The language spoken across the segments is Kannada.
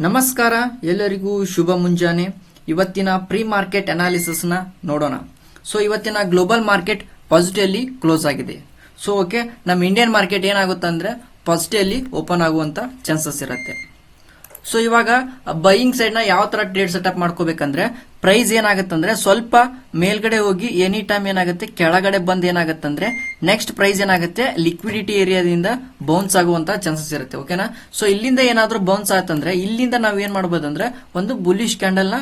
ನಮಸ್ಕಾರ, ಎಲ್ಲರಿಗೂ ಶುಭ ಮುಂಜಾನೆ. ಇವತ್ತಿನ ಪ್ರೀ ಮಾರ್ಕೆಟ್ ಅನಾಲಿಸಿಸ್ನ ನೋಡೋಣ. ಸೊ ಇವತ್ತಿನ ಗ್ಲೋಬಲ್ ಮಾರ್ಕೆಟ್ ಪಾಸಿಟಿವ್ಲಿ ಕ್ಲೋಸ್ ಆಗಿದೆ. ಸೊ ಓಕೆ ನಮ್ಮ ಇಂಡಿಯನ್ ಮಾರ್ಕೆಟ್ ಏನಾಗುತ್ತೆ ಅಂದ್ರೆ ಪಾಸಿಟಿವ್ಲಿ ಓಪನ್ ಆಗುವಂಥ ಚಾನ್ಸಸ್ ಇರುತ್ತೆ. ಸೊ ಇವಾಗ ಬೈಯಿಂಗ್ ಸೈಡ್ನ ಯಾವ ತರ ಟ್ರೇಡ್ ಸೆಟಪ್ ಮಾಡ್ಕೋಬೇಕಂದ್ರೆ ಪ್ರೈಸ್ ಏನಾಗುತ್ತಂದ್ರೆ ಸ್ವಲ್ಪ ಮೇಲ್ಗಡೆ ಹೋಗಿ ಎನಿ ಟೈಮ್ ಏನಾಗುತ್ತೆ, ಕೆಳಗಡೆ ಬಂದ್ ಏನಾಗುತ್ತಂದ್ರೆ ನೆಕ್ಸ್ಟ್ ಪ್ರೈಸ್ ಏನಾಗುತ್ತೆ ಲಿಕ್ವಿಡಿಟಿ ಏರಿಯಾದಿಂದ ಬೌನ್ಸ್ ಆಗುವಂತ ಚಾನ್ಸಸ್ ಇರುತ್ತೆ ಓಕೆನಾ ಸೊ ಇಲ್ಲಿಂದ ಏನಾದರೂ ಬೌನ್ಸ್ ಆಯ್ತಂದ್ರೆ ಇಲ್ಲಿಂದ ನಾವ್ ಏನ್ ಮಾಡ್ಬೋದಂದ್ರೆ, ಒಂದು ಬುಲಿಶ್ ಕ್ಯಾಂಡಲ್ನ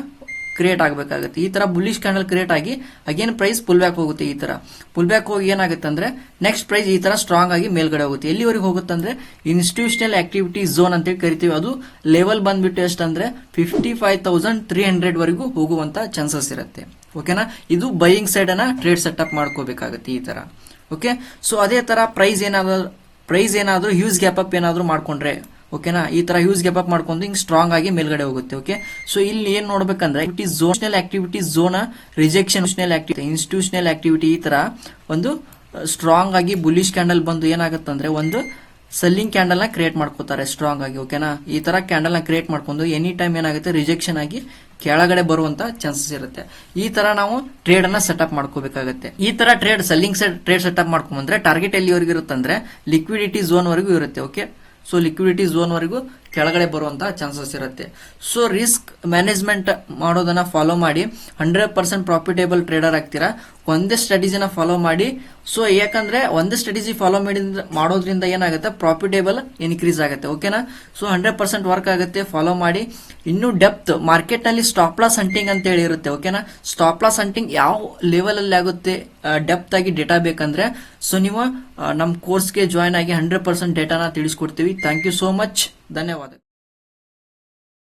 ಕ್ರಿಯೇಟ್ ಆಗಬೇಕಾಗುತ್ತೆ. ಈ ತರ ಬುಲಿಶ್ ಕ್ಯಾಂಡಲ್ ಕ್ರಿಯೇಟ್ ಆಗಿ ಅಗೇನ್ ಪ್ರೈಸ್ ಪುಲ್ ಬ್ಯಾಕ್ ಹೋಗುತ್ತೆ ಈ ತರ. ಪುಲ್ ಬ್ಯಾಕ್ ಹೋಗಿ ಏನಾಗುತ್ತೆ ಅಂದ್ರೆ ನೆಕ್ಸ್ಟ್ ಪ್ರೈಸ್ ಈ ತರ ಸ್ಟ್ರಾಂಗ್ ಆಗಿ ಮೇಲ್ಗಡೆ ಹೋಗುತ್ತೆ. ಎಲ್ಲಿವರೆಗೆ ಹೋಗುತ್ತೆ ಅಂದ್ರೆ ಇನ್ಸ್ಟಿಟ್ಯೂಷನಲ್ ಆಕ್ಟಿವಿಟಿ ಝೋನ್ ಅಂತ ಕರಿತೀವಿ. ಅದು ಲೆವೆಲ್ ಬಂದ್ಬಿಟ್ಟು ಎಷ್ಟಂದ್ರೆ fifty five thousand three hundred ವರೆಗೂ ಹೋಗುವಂತ ಚಾನ್ಸಸ್ ಇರುತ್ತೆ. ಓಕೆನಾ ಇದು ಬೈಯಿಂಗ್ ಸೈಡ್ ಅನ್ನ ಟ್ರೇಡ್ ಸೆಟಪ್ ಮಾಡ್ಕೋಬೇಕಾಗುತ್ತೆ ಈ ತರ. ಓಕೆ ಸೊ ಅದೇ ತರ ಪ್ರೈಸ್ ಏನಾದ್ರೂ ಪ್ರೈಸ್ ಏನಾದ್ರೂ ಹ್ಯೂಸ್ ಗ್ಯಾಪ್ ಅಪ್ ಏನಾದ್ರೂ ಮಾಡ್ಕೊಂಡ್ರೆ ಓಕೆನಾ ಈ ತರ ಯೂಸ್ ಗ್ಯಾಪ್ ಅಪ್ ಮಾಡ್ಕೊಂಡು ಹಿಂಗ್ ಸ್ಟ್ರಾಂಗ್ ಆಗಿ ಮೇಲ್ಗಡೆ ಹೋಗುತ್ತೆ ಓಕೆ ಸೊ ಇಲ್ಲಿ ಏನ್ ನೋಡ್ಬೇಕಂದ್ರೆ zonal activity zone rejection activity institutional activity ಈ ತರ ಒಂದು ಸ್ಟ್ರಾಂಗ್ ಆಗಿ ಬುಲಿಶ್ ಕ್ಯಾಂಡಲ್ ಬಂದು ಏನಾಗುತ್ತಂದ್ರೆ ಒಂದು ಸೆಲ್ಲಿಂಗ್ ಕ್ಯಾಂಡಲ್ನ ಕ್ರಿಯೇಟ್ ಮಾಡ್ಕೋತಾರೆ ಸ್ಟ್ರಾಂಗ್ ಆಗಿ ಓಕೆನಾ ಈ ತರ ಕ್ಯಾಂಡಲ್ನ ಕ್ರಿಯೇಟ್ ಮಾಡ್ಕೊಂಡು ಎನಿ ಟೈಮ್ ಏನಾಗುತ್ತೆ ರಿಜೆಕ್ಷನ್ ಆಗಿ ಕೆಳಗಡೆ ಬರುವಂತ ಚಾನ್ಸಸ್ ಇರುತ್ತೆ. ಈ ತರ ನಾವು ಟ್ರೇಡ್ ಅನ್ನ ಸೆಟಪ್ ಮಾಡ್ಕೋಬೇಕಾಗುತ್ತೆ. ಈ ತರ ಟ್ರೇಡ್ ಸೆಲ್ಲಿಂಗ್ ಟ್ರೇಡ್ ಸೆಟಪ್ ಮಾಡ್ಕೊಂಡ್ರೆ ಟಾರ್ಗೆಟ್ ಎಲ್ಲಿವರೆಗೂ ಇರುತ್ತಂದ್ರೆ ಲಿಕ್ವಿಡಿಟಿ ಝೋನ್ ವರೆಗೂ ಇರುತ್ತೆ ಓಕೆ ಸೊ ಲಿಕ್ವಿಡಿಟಿ ಝೋನ್ ವರೆಗೂ ಕೆಳಗಡೆ ಬರುವಂತಹ ಚಾನ್ಸಸ್ ಇರುತ್ತೆ. ಸೊ ರಿಸ್ಕ್ ಮ್ಯಾನೇಜ್ಮೆಂಟ್ ಮಾಡೋದನ್ನ ಫಾಲೋ ಮಾಡಿ ಹಂಡ್ರೆಡ್ ಪರ್ಸೆಂಟ್ ಪ್ರಾಫಿಟೇಬಲ್ ಟ್ರೇಡರ್ ಆಗ್ತೀರಾ? ಒಂದೇ ಸ್ಟ್ರಾಟಜಿನ ಫಾಲೋ ಮಾಡಿ. ಸೊ ಯಾಕಂದ್ರೆ ಒಂದೇ ಸ್ಟ್ರಾಟಜಿ ಫಾಲೋ ಮಾಡಿ ಮಾಡೋದ್ರಿಂದ ಏನಾಗುತ್ತೆ? ಪ್ರಾಫಿಟೇಬಲ್ ಇನ್ಕ್ರೀಸ್ ಆಗುತ್ತೆ. ಓಕೆನಾ ಸೊ ಹಂಡ್ರೆಡ್ ಪರ್ಸೆಂಟ್ ವರ್ಕ್ ಆಗುತ್ತೆ ಫಾಲೋ ಮಾಡಿ. ಇನ್ನು ಡೆಪ್ತ್ ಮಾರ್ಕೆಟ್ನಲ್ಲಿ ಸ್ಟಾಪ್ ಲಾಸ್ ಹಂಟಿಂಗ್ ಅಂತ ಹೇಳಿ ಇರುತ್ತೆ. ಓಕೆನಾ ಸ್ಟಾಪ್ ಲಾಸ್ ಹಂಟಿಂಗ್ ಯಾವ ಲೆವೆಲ್ ಅಲ್ಲಿ ಆಗುತ್ತೆ? ಡೆಪ್ತ್ ಆಗಿ ಡೇಟಾ ಬೇಕಂದ್ರೆ. ಸೊ ನೀವು ನಮ್ಮ ಕೋರ್ಸ್ಗೆ ಜಾಯ್ನ್ ಆಗಿ ಹಂಡ್ರೆಡ್ ಪರ್ಸೆಂಟ್ ಡೇಟಾನ ತಿಳಿಸ್ಕೊಡ್ತೀವಿ. ಥ್ಯಾಂಕ್ ಯು ಸೋ ಮಚ್ ಧನ್ಯವಾದ